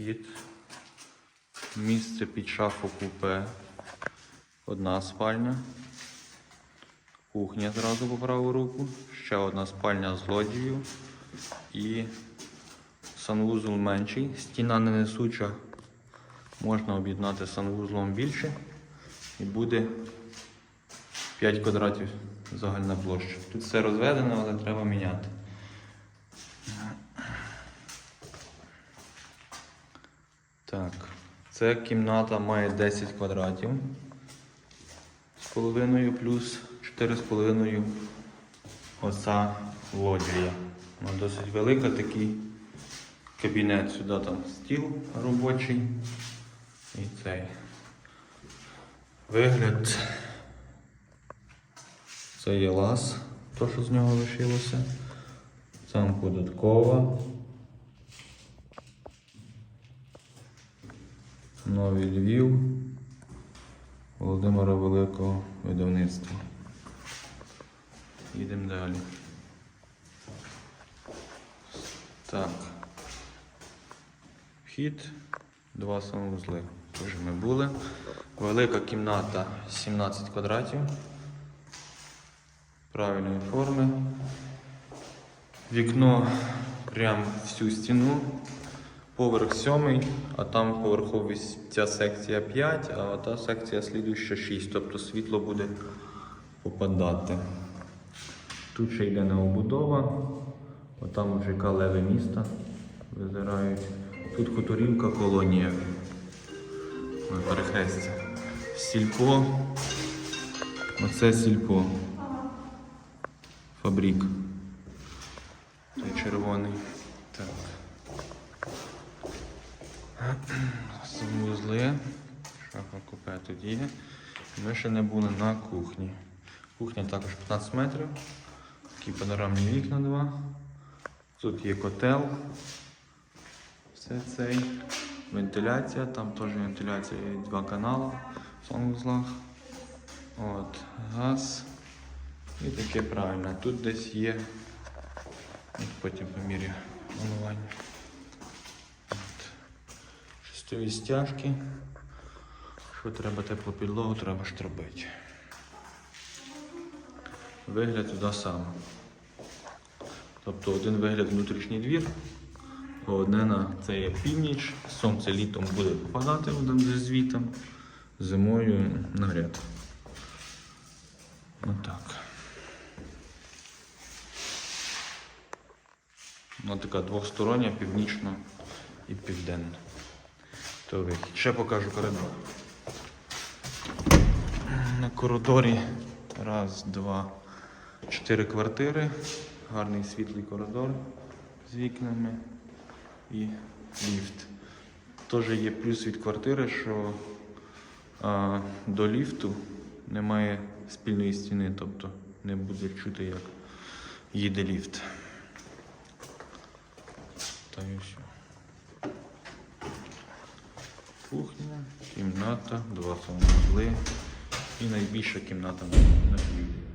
Вхід. Місце під шафу купе. Одна спальня. Кухня зразу по праву руку. Ще одна спальня з лоджією. І санвузол менший. Стіна не несуча. Можна об'єднати санвузлом більше. І буде 5 квадратів загальна площа. Тут все розведено, але треба міняти. Так, ця кімната має 10 квадратів з половиною плюс 4,5 оця лоджія. Вона досить велика, такий кабінет сюди там стіл робочий і цей вигляд. Це є лаз, то що з нього лишилося. Там податкова. Новий Львів Володимира Великого видавництва. Їдемо далі. Так. Вхід, два санвузли. Вже ми були. Велика кімната 17 квадратів. Правильної форми. Вікно прямо всю стіну. Поверх сьомий, а там поверховість ця секція 5, а та секція слідуюча 6, тобто світло буде попадати. Тут ще йде необудова, отам вже калеви міста визирають. Тут хуторівка колонія. Перехрестя. Сільпо. Оце сільпо. Фабрик. Той червоний. Так. Санвузли. Шафа купе тут є. Ми ще не були на кухні. Кухня також 15 метрів. Такі панорамні вікна два. Тут є котел. Все цей. Вентиляція, там теж вентиляція є два канали в санвузлах. От, газ. І таке правильно. Тут десь є. От потім поміряю малювання. От. Шестові стяжки. Що треба теплу підлогу, треба ж робити. Вигляд туди саме. Тобто один вигляд внутрішній двір, одне на це є північ. Сонце літом буде попадати один зі звітом, зимою нагряд. Отак. Вона така двостороння, північна і південна. То вихід. Ще покажу коридор. На коридорі раз, два, чотири квартири. Гарний світлий коридор з вікнами і ліфт. Теж є плюс від квартири, що а, до ліфту немає спільної стіни, тобто не буде чути, як їде ліфт. Та і все. Кухня, кімната, два санвузли і найбільша кімната на, півдні.